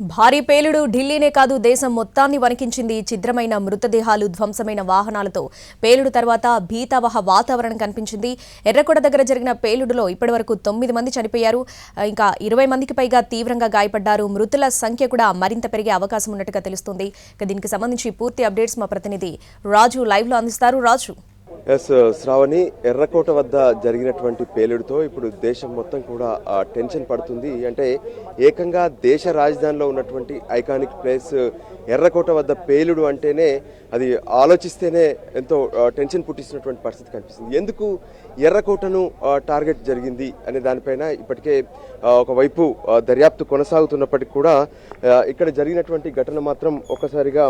భారీ పేలుడు ఢిల్లీనే కాదు దేశం మొత్తాన్ని వణికించింది చిద్రమైన మృతదేహాలు ధ్వంసమైన వాహనాలతో. పేలుడు తర్వాత భీతావహ వాతావరణం కనిపించింది. ఎర్రకొండ దగ్గర జరిగిన పేలుడులో ఇప్పటివరకు తొమ్మిది మంది చనిపోయారు. ఇంకా ఇరవై మందికి పైగా తీవ్రంగా గాయపడ్డారు. మృతుల సంఖ్య కూడా మరింత పెరిగే అవకాశం ఉన్నట్టుగా తెలుస్తుంది. ఇక దీనికి సంబంధించి పూర్తి అప్డేట్స్ మా ప్రతినిధి రాజు లైవ్లో అందిస్తారు. రాజు. ఎస్ శ్రావణి ఎర్రకోట వద్ద జరిగినటువంటి పేలుడుతో ఇప్పుడు దేశం మొత్తం కూడా టెన్షన్ పడుతుంది. అంటే ఏకంగా దేశ రాజధానిలో ఉన్నటువంటి ఐకానిక్ ప్లేస్ ఎర్రకోట వద్ద పేలుడు అంటేనే అది ఆలోచిస్తేనే ఎంతో టెన్షన్ పుట్టిస్తున్నటువంటి పరిస్థితి కనిపిస్తుంది. ఎందుకు ఎర్రకోటను టార్గెట్ జరిగింది అనే దానిపైన ఇప్పటికే ఒకవైపు దర్యాప్తు కొనసాగుతున్నప్పటికీ కూడా ఇక్కడ జరిగినటువంటి ఘటన మాత్రం ఒక్కసారిగా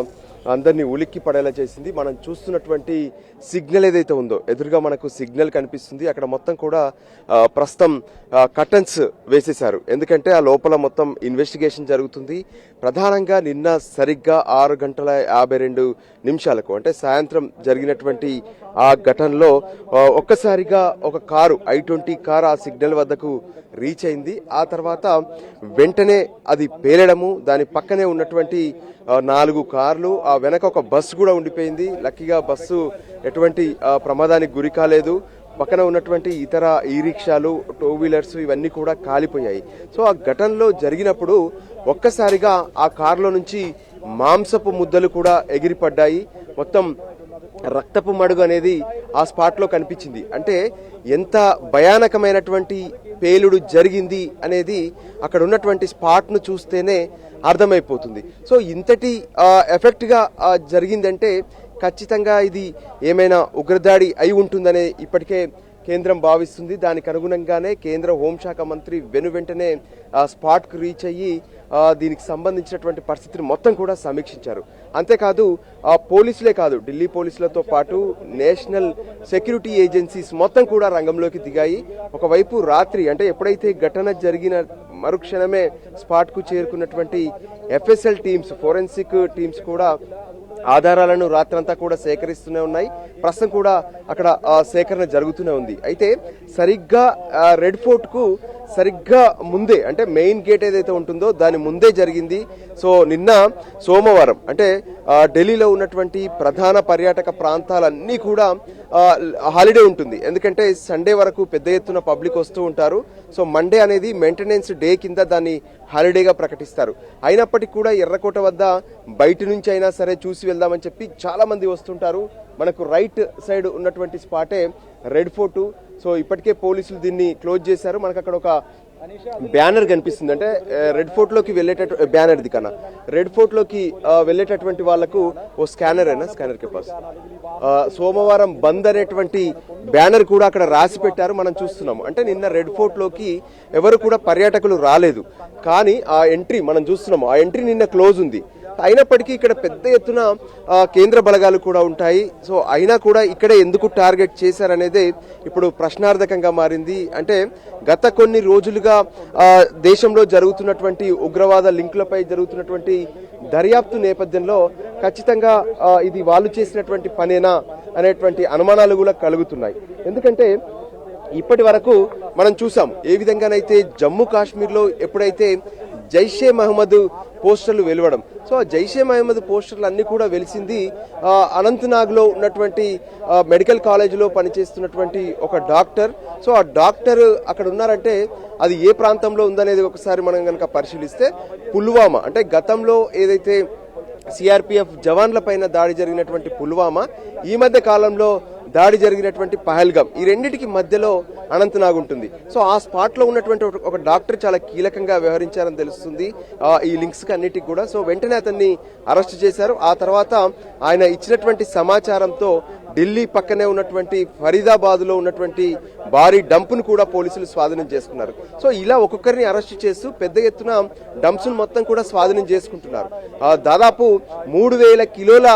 అందరినీ ఉలిక్కి పడేలా చేసింది. మనం చూస్తున్నటువంటి సిగ్నల్ ఏదైతే ఉందో ఎదురుగా మనకు సిగ్నల్ కనిపిస్తుంది. అక్కడ మొత్తం కూడా ప్రస్తుతం కటన్స్ వేసేశారు. ఎందుకంటే ఆ లోపల మొత్తం ఇన్వెస్టిగేషన్ జరుగుతుంది. ప్రధానంగా నిన్న సరిగ్గా ఆరు గంటల యాభై రెండు నిమిషాలకు అంటే సాయంత్రం జరిగినటువంటి ఆ ఘటనలో ఒక్కసారిగా ఒక్కసారిగా ఒక కారు ఐ ట్వంటీ కార్ ఆ సిగ్నల్ వద్దకు రీచ్ అయింది. ఆ తర్వాత వెంటనే అది పేలడము దాని పక్కనే ఉన్నటువంటి నాలుగు కార్లు ఆ వెనక ఒక బస్సు కూడా ఉండిపోయింది. లక్కీగా బస్సు ఎటువంటి ప్రమాదానికి గురి కాలేదు. పక్కన ఉన్నటువంటి ఇతర ఈ రిక్షాలు టూ వీలర్స్ ఇవన్నీ కూడా కాలిపోయాయి. సో ఆ ఘటనలో జరిగినప్పుడు ఒక్కసారిగా ఆ కారులో నుంచి మాంసపు ముద్దలు కూడా ఎగిరిపడ్డాయి. మొత్తం రక్తపు మడుగు అనేది ఆ స్పాట్లో కనిపించింది. అంటే ఎంత భయానకమైనటువంటి పేలుడు జరిగింది అనేది అక్కడ ఉన్నటువంటి స్పాట్ను చూస్తేనే అర్థమైపోతుంది. సో ఇంతటి ఎఫెక్ట్గా జరిగిందంటే ఖచ్చితంగా ఇది ఏమైనా ఉగ్రదాడి అయి ఉంటుందనే ఇప్పటికే కేంద్రం భావిస్తుంది. దానికి అనుగుణంగానే కేంద్ర హోంశాఖ మంత్రి వెను వెంటనే ఆ రీచ్ అయ్యి దీనికి సంబంధించినటువంటి పరిస్థితిని మొత్తం కూడా సమీక్షించారు. అంతేకాదు పోలీసులే కాదు ఢిల్లీ పోలీసులతో పాటు నేషనల్ సెక్యూరిటీ ఏజెన్సీస్ మొత్తం కూడా రంగంలోకి దిగాయి. ఒకవైపు రాత్రి అంటే ఎప్పుడైతే ఘటన జరిగిన మరుక్షణమే స్పాట్కు చేరుకున్నటువంటి ఎఫ్ఎస్ఎల్ టీమ్స్ ఫోరెన్సిక్ టీమ్స్ కూడా ఆధారాలను రాత్రంతా కూడా సేకరిస్తూనే ఉన్నాయి. ప్రస్తుతం కూడా అక్కడ ఆ, సేకరణ జరుగుతూనే ఉంది. అయితే సరిగ్గా రెడ్ ఫోర్ట్కు సరిగ్గా ముందే అంటే మెయిన్ గేట్ ఏదైతే ఉంటుందో దాని ముందే జరిగింది. సో నిన్న సోమవారం అంటే ఢిల్లీలో ఉన్నటువంటి ప్రధాన పర్యాటక ప్రాంతాలన్నీ కూడా హాలిడే ఉంటుంది. ఎందుకంటే సండే వరకు పెద్ద ఎత్తున పబ్లిక్ వస్తూ ఉంటారు. సో మండే అనేది మెయింటెనెన్స్ డే కింద దాన్ని హాలిడేగా ప్రకటిస్తారు. అయినప్పటికీ కూడా ఎర్రకోట వద్ద బయట నుంచి అయినా సరే చూసి వెళ్దామని చెప్పి చాలా మంది వస్తుంటారు. మనకు రైట్ సైడ్ ఉన్నటువంటి స్పాటే రెడ్ ఫోర్టు. సో ఇప్పటికే పోలీసులు దీన్ని క్లోజ్ చేశారు. మనకు అక్కడ ఒక బ్యానర్ కనిపిస్తుంది. అంటే రెడ్ ఫోర్ట్లోకి వెళ్ళేటట్టు బ్యానర్ ది కన్నా. రెడ్ ఫోర్ట్లోకి వెళ్ళేటటువంటి వాళ్ళకు ఓ స్కానర్ అయినా స్కానర్ కే సోమవారం బంద్ అనేటువంటి బ్యానర్ కూడా అక్కడ రాసి పెట్టారు. మనం చూస్తున్నాము. అంటే నిన్న రెడ్ ఫోర్ట్లోకి ఎవరు కూడా పర్యాటకులు రాలేదు. కానీ ఆ ఎంట్రీ మనం చూస్తున్నాము. ఆ ఎంట్రీ నిన్న క్లోజ్ ఉంది. అయినప్పటికీ ఇక్కడ పెద్ద ఎత్తున కేంద్ర బలగాలు కూడా ఉంటాయి. సో అయినా కూడా ఇక్కడే ఎందుకు టార్గెట్ చేశారనేదే ఇప్పుడు ప్రశ్నార్థకంగా మారింది. అంటే గత కొన్ని రోజులుగా దేశంలో జరుగుతున్నటువంటి ఉగ్రవాద లింకులపై జరుగుతున్నటువంటి దర్యాప్తు నేపథ్యంలో ఖచ్చితంగా ఇది వాళ్ళు చేసినటువంటి పనేనా అనేటువంటి అనుమానాలు కూడా కలుగుతున్నాయి. ఎందుకంటే ఇప్పటి వరకు మనం చూసాం ఏ విధంగానైతే జమ్మూ కాశ్మీర్లో ఎప్పుడైతే జైషే మహమ్మద్ పోస్టర్లు వెలువడం. సో ఆ జైషే మహమ్మద్ పోస్టర్లు అన్ని కూడా వెలిసింది అనంతనాగ్లో ఉన్నటువంటి మెడికల్ కాలేజీలో పనిచేస్తున్నటువంటి ఒక డాక్టర్. సో ఆ డాక్టర్ అక్కడ ఉన్నారంటే అది ఏ ప్రాంతంలో ఉందనేది ఒకసారి మనం కనుక పరిశీలిస్తే పుల్వామా అంటే గతంలో ఏదైతే సిఆర్పిఎఫ్ జవాన్ల పైన దాడి జరిగినటువంటి పుల్వామా ఈ మధ్య కాలంలో దాడి జరిగినటువంటి పహల్గం ఈ రెండింటికి మధ్యలో అనంతనాగ్ ఉంటుంది. సో ఆ స్పాట్లో ఉన్నటువంటి ఒక- డాక్టర్ చాలా కీలకంగా వ్యవహరించారని తెలుస్తుంది. ఈ లింక్స్కి అన్నిటికీ కూడా. సో వెంటనే అతన్ని అరెస్ట్ చేశారు. ఆ తర్వాత ఆయన ఇచ్చినటువంటి సమాచారంతో ఢిల్లీ పక్కనే ఉన్నటువంటి ఫరీదాబాద్లో ఉన్నటువంటి భారీ డంప్ను కూడా పోలీసులు స్వాధీనం చేసుకున్నారు. సో ఇలా ఒక్కొక్కరిని అరెస్ట్ చేస్తూ పెద్ద ఎత్తున డంప్స్ మొత్తం కూడా స్వాధీనం చేసుకుంటున్నారు. దాదాపు మూడు వేల కిలోల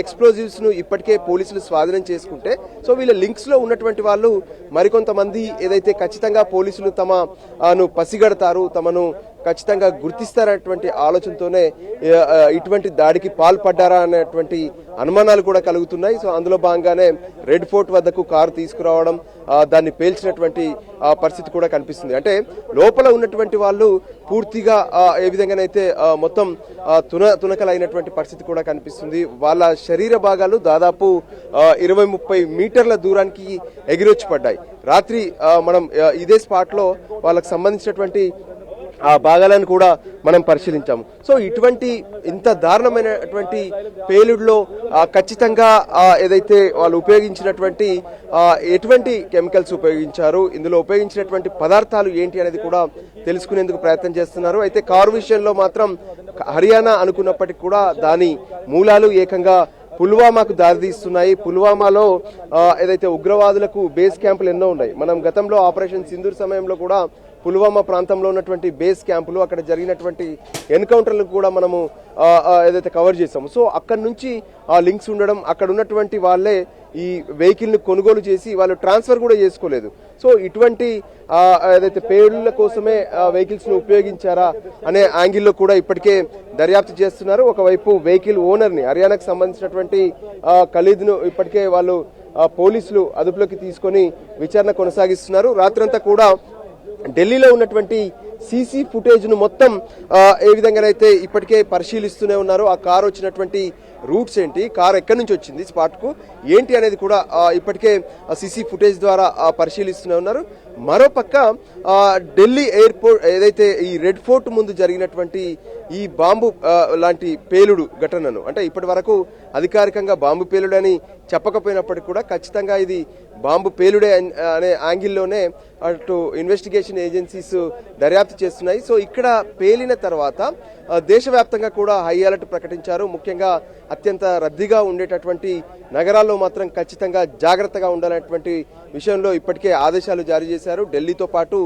ఎక్స్ప్లోజివ్స్ను ఇప్పటికే పోలీసులు స్వాధీనం చేసుకుంటే సో వీళ్ళ లింక్స్లో ఉన్నటువంటి వాళ్ళు మరికొంతమంది ఏదైతే ఖచ్చితంగా పోలీసులు తమను పసిగడతారు తమను ఖచ్చితంగా గుర్తిస్తారనేటువంటి ఆలోచనతోనే ఇటువంటి దాడికి పాల్పడ్డారా అనేటువంటి అనుమానాలు కూడా కలుగుతున్నాయి. సో అందులో భాగంగానే రెడ్ ఫోర్ట్ వద్దకు కారు తీసుకురావడం దాన్ని పేల్చినటువంటి పరిస్థితి కూడా కనిపిస్తుంది. అంటే లోపల ఉన్నటువంటి వాళ్ళు పూర్తిగా ఏ విధంగానైతే మొత్తం తున తునకలైనటువంటి పరిస్థితి కూడా కనిపిస్తుంది. వాళ్ళ శరీర భాగాలు దాదాపు ఇరవై ముప్పై మీటర్ల దూరానికి ఎగిరొచ్చి పడ్డాయి. రాత్రి మనం ఇదే స్పాట్లో వాళ్ళకి సంబంధించినటువంటి ఆ భాగాలను కూడా మనం పరిశీలించాము. సో ఇటువంటి ఇంత దారుణమైనటువంటి పేలుడులో ఖచ్చితంగా ఏదైతే వాళ్ళు ఉపయోగించినటువంటి ఎటువంటి కెమికల్స్ ఉపయోగించారు ఇందులో ఉపయోగించినటువంటి పదార్థాలు ఏంటి అనేది కూడా తెలుసుకునేందుకు ప్రయత్నం చేస్తున్నారు. అయితే కారు విషయంలో మాత్రం హర్యానా అనుకున్నప్పటికీ కూడా దాని మూలాలు ఏకంగా పుల్వామాకు దారితీస్తున్నాయి. పుల్వామాలో ఏదైతే ఉగ్రవాదులకు బేస్ క్యాంపులు ఎన్నో ఉన్నాయి. మనం గతంలో ఆపరేషన్ సింధూర్ సమయంలో కూడా పుల్వామా ప్రాంతంలో ఉన్నటువంటి బేస్ క్యాంపులు అక్కడ జరిగినటువంటి ఎన్కౌంటర్లు కూడా మనము ఏదైతే కవర్ చేసాము సో అక్కడ నుంచి ఆ లింక్స్ ఉండడం అక్కడ ఉన్నటువంటి వాళ్ళే ఈ వెహికల్ని కొనుగోలు చేసి వాళ్ళు ట్రాన్స్ఫర్ కూడా చేసుకోలేదు. సో ఇటువంటి ఏదైతే పేర్ల కోసమే వెహికల్స్ను ఉపయోగించారా అనే యాంగిల్లో కూడా ఇప్పటికే దర్యాప్తు చేస్తున్నారు. ఒకవైపు వెహికల్ ఓనర్ని హర్యానాకు సంబంధించినటువంటి ఖలీద్ను ఇప్పటికే వాళ్ళు పోలీసులు అదుపులోకి తీసుకొని విచారణ కొనసాగిస్తున్నారు. రాత్రంతా కూడా ఢిల్లీలో ఉన్నటువంటి సీసీ ఫుటేజ్ను మొత్తం ఏ విధంగానైతే ఇప్పటికే పరిశీలిస్తూనే ఉన్నారు ఆ కారు వచ్చినటువంటి రూట్స్ ఏంటి కార్ ఎక్కడి నుంచి వచ్చింది స్పాట్కు ఏంటి అనేది కూడా ఆ, ఇప్పటికే సీసీ ఫుటేజ్ ద్వారా పరిశీలిస్తూనే ఉన్నారు. మరోపక్క ఢిల్లీ ఎయిర్పోర్ట్ ఏదైతే ఈ రెడ్ ఫోర్ట్ ముందు జరిగినటువంటి ఈ బాంబు లాంటి పేలుడు ఘటనను అంటే ఇప్పటి వరకు అధికారికంగా బాంబు పేలుడని చెప్పకపోయినప్పటికీ కూడా ఖచ్చితంగా ఇది బాంబు పేలుడే అనే యాంగిల్లోనే అటు ఇన్వెస్టిగేషన్ ఏజెన్సీస్ దర్యాప్తు చేస్తున్నాయి. సో ఇక్కడ పేలిన తర్వాత దేశవ్యాప్తంగా కూడా హై అలర్ట్ ప్రకటించారు. ముఖ్యంగా అత్యంత రద్దీగా ఉండేటటువంటి నగరాల్లో మాత్రం ఖచ్చితంగా జాగ్రత్తగా ఉండాలనేటువంటి విషయంలో ఇప్పటికే ఆదేశాలు జారీ చేశారు. ఢిల్లీతో పాటు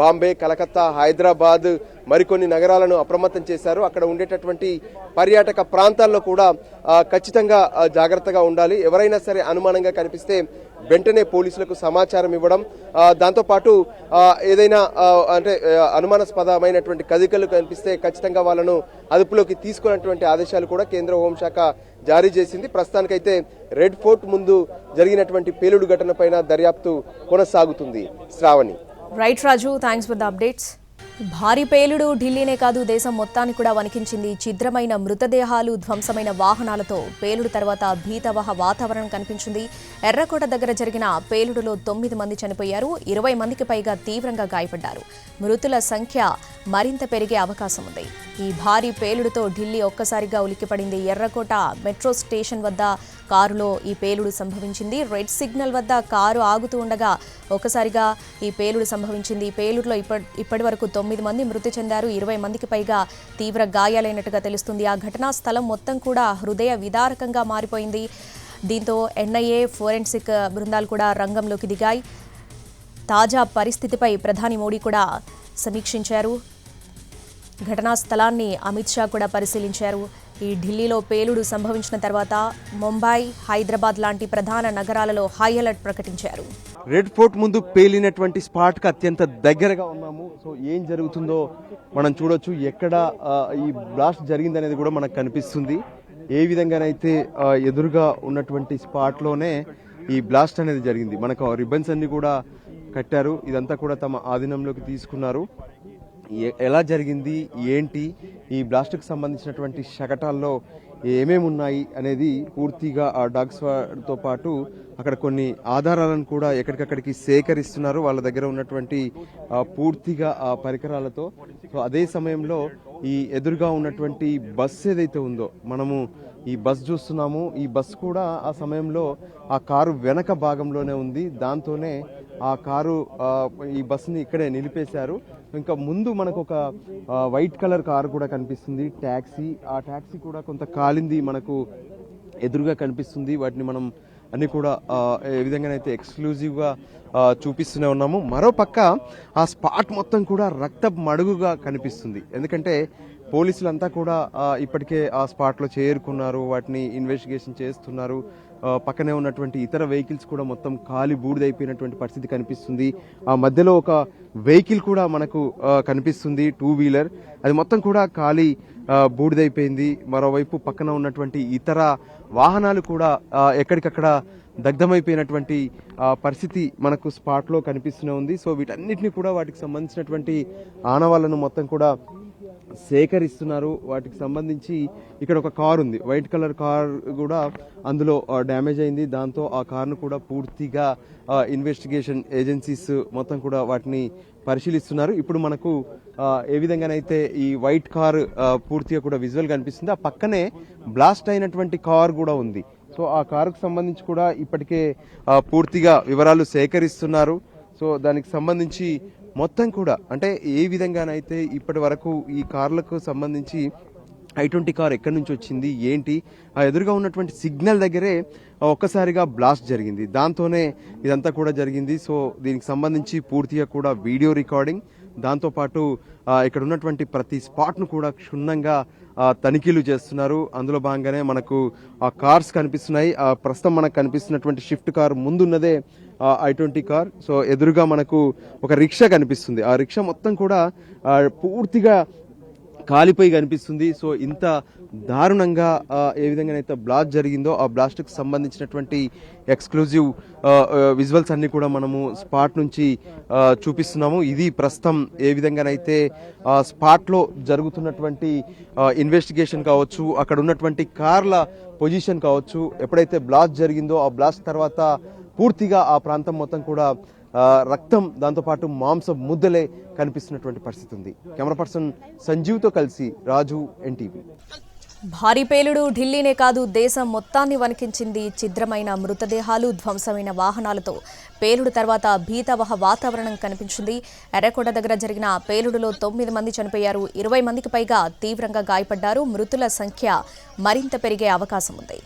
బాంబే కలకత్తా హైదరాబాద్ మరికొన్ని నగరాలను అప్రమత్తం చేశారు. అక్కడ ఉండేటటువంటి పర్యాటక ప్రాంతాల్లో కూడా ఖచ్చితంగా జాగ్రత్తగా ఉండాలి. ఎవరైనా సరే అనుమానంగా కనిపిస్తే వెంటనే పోలీసులకు సమాచారం ఇవ్వడం దాంతోపాటు ఏదైనా అంటే అనుమానాస్పదమైనటువంటి కదికలు కనిపిస్తే ఖచ్చితంగా వాళ్ళను అదుపులోకి తీసుకున్నటువంటి ఆదేశాలు కూడా కేంద్ర హోంశాఖ జారీ చేసింది. ప్రస్తుతానికైతే రెడ్ ఫోర్ట్ ముందు జరిగినటువంటి పేలుడు ఘటన పైన దర్యాప్తు కొనసాగుతుంది. Shravani. Right Raju thanks for the updates భారీ పేలుడు ఢిల్లీనే కాదు దేశం మొత్తాన్ని కూడా వణికించింది. ఛిద్రమైన మృతదేహాలు ధ్వంసమైన వాహనాలతో పేలుడు తర్వాత భీతవహ వాతావరణం కనిపించింది. ఎర్రకోట దగ్గర జరిగిన పేలుడులో తొమ్మిది మంది చనిపోయారు. ఇరవై మందికి పైగా తీవ్రంగా గాయపడ్డారు. మృతుల సంఖ్య మరింత పెరిగే అవకాశం ఉంది. ఈ భారీ పేలుడుతో ఢిల్లీ ఒక్కసారిగా ఉలిక్కిపడింది. ఎర్రకోట మెట్రో స్టేషన్ వద్ద కారులో ఈ పేలుడు సంభవించింది. రెడ్ సిగ్నల్ వద్ద కారు ఆగుతూ ఉండగా ఒక్కసారిగా ఈ పేలుడు సంభవించింది. పేలుడులో ఇప్పటి ఇప్పటి వరకు తొమ్మిది మంది మృతి చెందారు ఇరవై మందికి పైగా తీవ్ర గాయాలైనట్టుగా తెలుస్తుంది. ఆ ఘటనా స్థలం మొత్తం కూడా హృదయ విదారకంగా మారిపోయింది. దీంతో ఎన్ఐఏ ఫోరెన్సిక్ బృందాలు కూడా రంగంలోకి దిగాయి. తాజా పరిస్థితిపై ప్రధాని మోడీ కూడా సమీక్షించారు. ఘటనా స్థలాన్ని అమిత్ షా కూడా పరిశీలించారు. ఈ ఢిల్లీలో పేలుడు సంభవించిన తర్వాత ముంబై హైదరాబాద్ లాంటి ప్రధాన నగరాలలో హై అలర్ట్ ప్రకటించారు. రెడ్ ఫోర్ట్ ముందు పేలినటువంటి స్పాట్కి అత్యంత దగ్గరగా ఉన్నాము. సో ఏం జరుగుతుందో మనం చూడొచ్చు. ఎక్కడ ఈ బ్లాస్ట్ జరిగిందనేది కూడా మనకు కనిపిస్తుంది. ఏ విధంగానైతే ఎదురుగా ఉన్నటువంటి స్పాట్లోనే ఈ బ్లాస్ట్ అనేది జరిగింది. మనకు ఆ రిబ్బన్స్ అన్ని కూడా కట్టారు. ఇదంతా కూడా తమ ఆధీనంలోకి తీసుకున్నారు. ఎలా జరిగింది ఏంటి ఈ బ్లాస్ట్కు సంబంధించినటువంటి శకటాల్లో ఏమేమి ఉన్నాయి అనేది పూర్తిగా ఆ డాగ్స్తో పాటు అక్కడ కొన్ని ఆధారాలను కూడా ఎక్కడికక్కడికి సేకరిస్తున్నారు. వాళ్ళ దగ్గర ఉన్నటువంటి పూర్తిగా ఆ పరికరాలతో. సో అదే సమయంలో ఈ ఎదురుగా ఉన్నటువంటి బస్ ఏదైతే ఉందో మనము ఈ బస్ చూస్తున్నాము. ఈ బస్ కూడా ఆ సమయంలో ఆ కారు వెనక భాగంలోనే ఉంది. దాంతోనే ఆ కారు ఈ బస్సుని ఇక్కడే నిలిపేశారు. ఇంకా ముందు మనకు ఒక వైట్ కలర్ కారు కూడా కనిపిస్తుంది ట్యాక్సీ ఆ ట్యాక్సీ కూడా కొంత కాలింది మనకు ఎదురుగా కనిపిస్తుంది. వాటిని మనం అన్ని కూడా ఏ విధంగానైతే ఎక్స్క్లూజివ్గా చూపిస్తూనే ఉన్నాము. మరో పక్క ఆ స్పాట్ మొత్తం కూడా రక్త మడుగుగా కనిపిస్తుంది. ఎందుకంటే పోలీసులంతా కూడా ఇప్పటికే ఆ స్పాట్లో చేరుకున్నారు వాటిని ఇన్వెస్టిగేషన్ చేస్తున్నారు. పక్కనే ఉన్నటువంటి ఇతర వెహికల్స్ కూడా మొత్తం కాలి బూడిదైపోయినటువంటి పరిస్థితి కనిపిస్తుంది. ఆ మధ్యలో ఒక వెహికల్ కూడా మనకు కనిపిస్తుంది టూ వీలర్ అది మొత్తం కూడా ఖాళీ బూడిదైపోయింది. మరోవైపు పక్కన ఉన్నటువంటి ఇతర వాహనాలు కూడా ఎక్కడికక్కడ దగ్ధమైపోయినటువంటి పరిస్థితి మనకు స్పాట్లో కనిపిస్తూనే ఉంది. సో వీటన్నిటిని కూడా వాటికి సంబంధించినటువంటి ఆనవాళ్ళను మొత్తం కూడా సేకరిస్తున్నారు. వాటికి సంబంధించి ఇక్కడ ఒక కార్ ఉంది. వైట్ కలర్ కార్ కూడా అందులో డ్యామేజ్ అయింది. దాంతో ఆ కార్ను కూడా పూర్తిగా ఇన్వెస్టిగేషన్ ఏజెన్సీస్ మొత్తం కూడా వాటిని పరిశీలిస్తున్నారు. ఇప్పుడు మనకు ఏ విధంగానైతే ఈ వైట్ కార్ పూర్తిగా కూడా విజువల్ కనిపిస్తుంది ఆ పక్కనే బ్లాస్ట్ అయినటువంటి కార్ కూడా ఉంది. సో ఆ కారుకు సంబంధించి కూడా ఇప్పటికే పూర్తిగా వివరాలు సేకరిస్తున్నారు. సో దానికి సంబంధించి మొత్తం కూడా అంటే ఏ విధంగానైతే ఇప్పటి వరకు ఈ కార్లకు సంబంధించి ఐ ట్వంటీ కార్ ఎక్కడి నుంచి వచ్చింది ఏంటి ఆ ఎదురుగా ఉన్నటువంటి సిగ్నల్ దగ్గరే ఒక్కసారిగా బ్లాస్ట్ జరిగింది. దాంతోనే ఇదంతా కూడా జరిగింది. సో దీనికి సంబంధించి పూర్తిగా కూడా వీడియో రికార్డింగ్. దాంతోపాటు ఇక్కడ ఉన్నటువంటి ప్రతి స్పాట్ను కూడా క్షుణ్ణంగా తనిఖీలు చేస్తున్నారు. అందులో భాగంగానే మనకు ఆ కార్స్ కనిపిస్తున్నాయి. ఆ ప్రస్తుతం మనకు కనిపిస్తున్నటువంటి షిఫ్ట్ కార్ ముందున్నదే ఐ ట్వంటీ కార్. సో ఎదురుగా మనకు ఒక రిక్షా కనిపిస్తుంది. ఆ రిక్షా మొత్తం కూడా పూర్తిగా కాలిపోయి కనిపిస్తుంది. సో ఇంత దారుణంగా ఏ విధంగానైతే బ్లాస్ట్ జరిగిందో ఆ బ్లాస్ట్కి సంబంధించినటువంటి ఎక్స్క్లూజివ్ విజువల్స్ అన్నీ కూడా మనము స్పాట్ నుంచి చూపిస్తున్నాము. ఇది ప్రస్తుతం ఏ విధంగానైతే స్పాట్లో జరుగుతున్నటువంటి ఇన్వెస్టిగేషన్ కావచ్చు అక్కడ ఉన్నటువంటి కార్ల పొజిషన్ కావచ్చు ఎప్పుడైతే బ్లాస్ట్ జరిగిందో ఆ బ్లాస్ట్ తర్వాత పూర్తిగా ఆ ప్రాంతం మొత్తం కూడా రక్తం దాంతోపాటు మాంసం ముద్దలే కనిపిస్తున్నటువంటి పరిస్థితి ఉంది. కెమెరా పర్సన్ సంజీవ్తో కలిసి రాజు ఎన్టీవీ. భారీ పేలుడు ఢిల్లీనే కాదు దేశం మొత్తాన్ని వణికించింది ఛిద్రమైన మృతదేహాలు ధ్వంసమైన వాహనాలతో. పేలుడు తర్వాత భీతవహ వాతావరణం కనిపించింది. ఎర్రకోట దగ్గర జరిగిన పేలుడులో తొమ్మిది మంది చనిపోయారు. ఇరవై మందికి పైగా తీవ్రంగా గాయపడ్డారు. మృతుల సంఖ్య మరింత పెరిగే అవకాశం ఉంది.